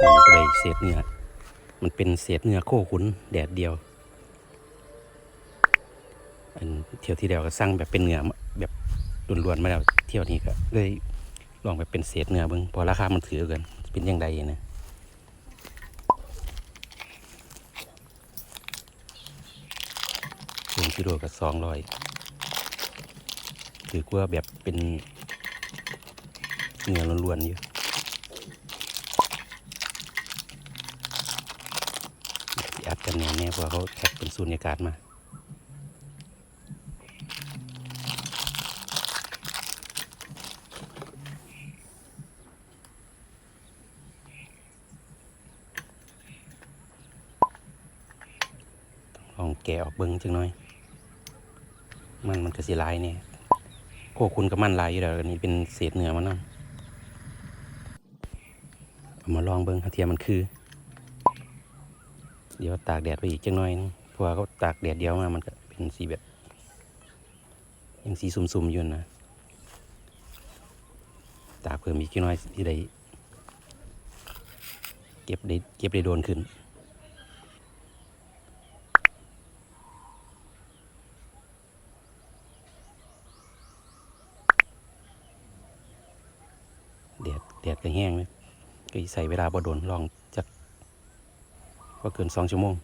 มันก็ได้เศษเนื้อมันเป็นเศษเนื้อโคขุนแดดเดียว อันเที่ยวที่แล้วก็สั่งแบบเป็นเนื้อแบบล้วนๆมาแล้วเที่ยวนี้ก็เลยลองแบบเป็นเศษเนื้อเบิ่งพอราคามันถือกันเป็นยังไงนะหนึ่งกิโลกับสองร้อยถือว่าแบบเป็นเนื้อล้วนๆอยู่ ที่อัดกันแน่ๆเพราะว่าเขาแพ็คเป็นสูญญากาศมาลองแกะออกเบิ้งจังน่อย มันมันก็สิหลายเนี่ยโคคุณกับมันลายอยู่แล้วอันนี้เป็นเศษเนื้อมันนั่นเอามาลองเบิ้งเทียมมันคือ เดี๋ยวตากแดดไปอีกจังหน่อยนึงเพราะว่าเขาตากแดดเดียวมามันก็เป็นสีแบบยังสีสุ่มๆอยู่นะตากเพิ่มอีกจังหน่อยที่ได้เก็บได้เก็บได้โดนขึ้นแดดแดดก็แห้งเลยก็ใส่เวลาบ่โดนลอง กว่าเกินสองชั่วโมง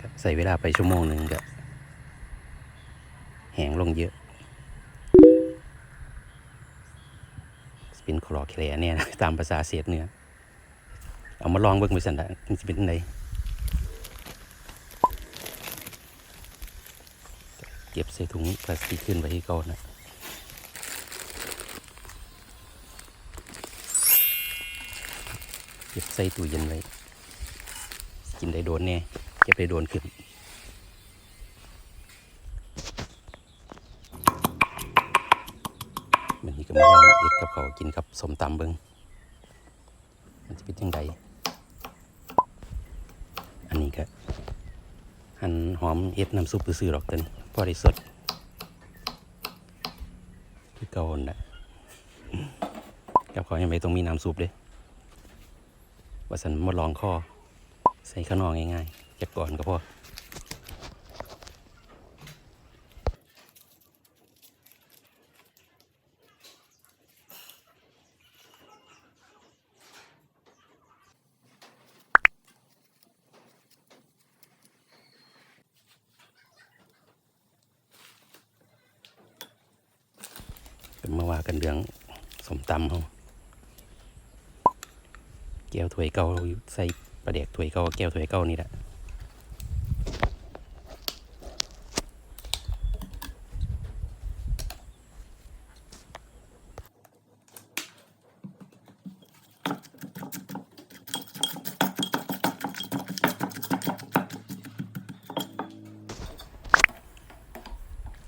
ครับใส่เวลาไปชั่วโมงหนึ่งก็แห้งลงเยอะเป็นคลอแคลเนี่ยนะตามภาษาเศษเนื้อเอามาลองเบิ่งไปสันดามันจะเป็นไงเก็บใส่ถุงพลาสติกขึ้นไว้ที่ก่อนนะเก็บใส่ตู้เย็นไว้ กินได้โดนแน่เก็บได้โดนขึ้นมันนี้ก็มาลองเอ็ดกับเขากินกับสมตำเบิงมันจะเป็นยังไงอันนี้ก็หั่นหอมเอ็ดน้ำซุปซื่อหรอกเต็นพอได้สดคือเก่าหั่นแหละกับเขายังไม่ต้องมีน้ำซุปเลยว่าสันมาลองข้อ ใส่ข้างนอกง่ายๆจับก่อนก็พอก็มาว่ากันเรื่องสมตำเขาแก้วถ้วยเก่าใส่ ปลาเด็กถวยเก่าแก้วถวยเก่านี่แหละ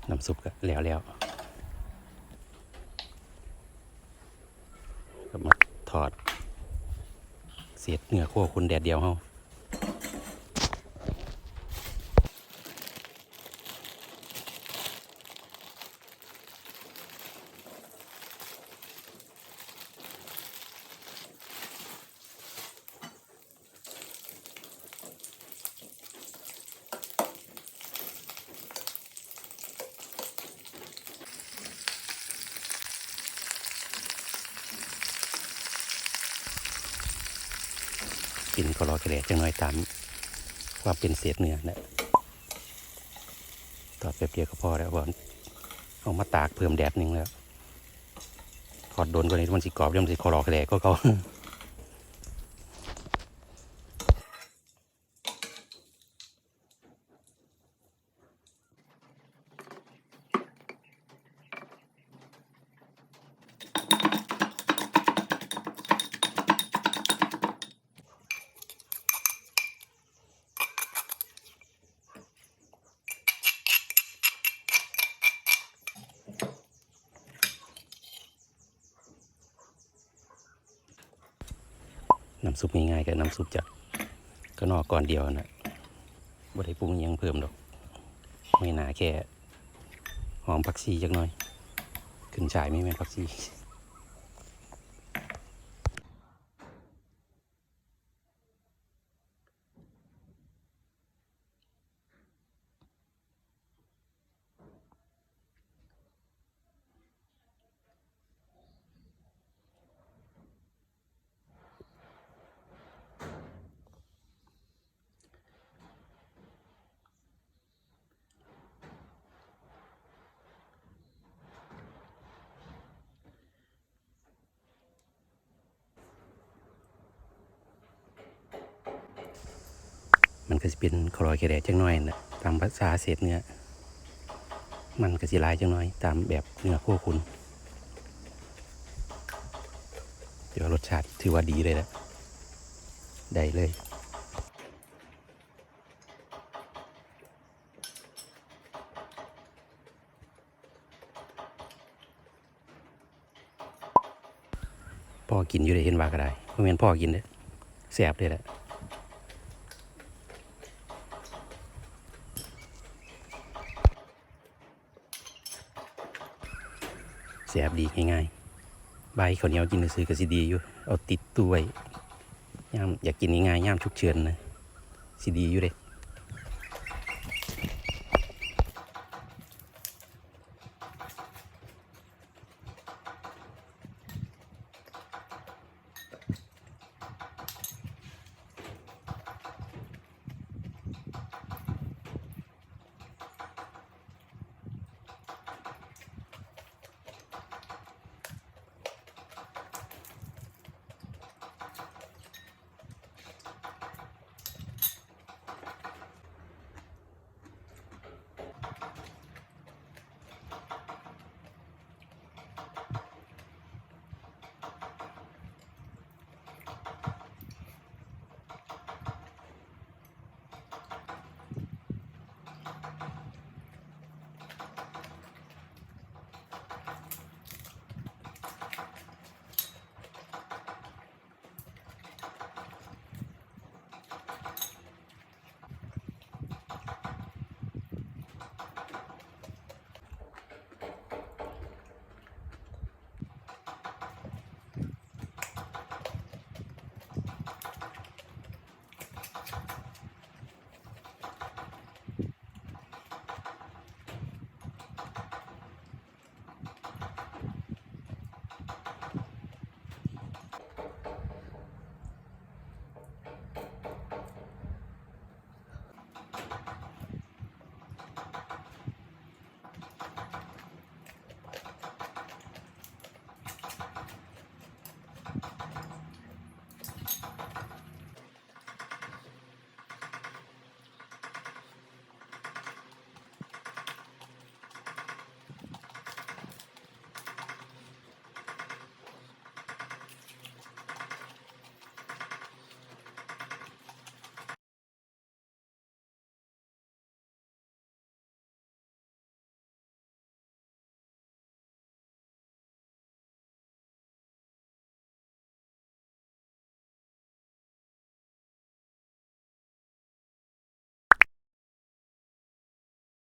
น้ำซุปก็แล้วแล้วก็มาถอด เศษเหนื้อโคคุณแดดเดียวเฮา กินก็รอกระแดดจังน้อยตามความเป็นเศษเนื้อนะตอดแป๊บเดียวก็พอแล้วบอลเอามาตากเพิ่มแดดหนึ่งแล้วถอดโดนกว่านี้มันสิกรอบเดี๋ยวมันสิคอรอกระแดดก็เขา น้ำซุปง่ายๆกับน้ำซุปจากก็นอกก่อนเดียวนะบ่ได้ปรุงยังเพิ่มดอก ไม่หนาแค่หอมผักชีจักหน่อย ขึ้นฉายไม่แม่นผักชี มันก็จะเป็นคลอยแคแดจังน้อยนะตามภาษาเศษเนื้อ มันก็สิลายจังน้อย ตามแบบเนื้อโคคุณเดี๋ยวารสชาติถือว่าดีเลยแหละได้เลยพ่อกินอยู่ได้เห็นว่าก็ได้เพราะแม่นพ่อกินเด้อแสบเลยแหละ แสบดีง่ายๆใบข้าวเหนียวกินซื้อก็สิดีอยู่ เอาติดตู้ไว้ย่ามอยากกินง่ายๆย่ามชุกเชิญนะสิดีอยู่เลย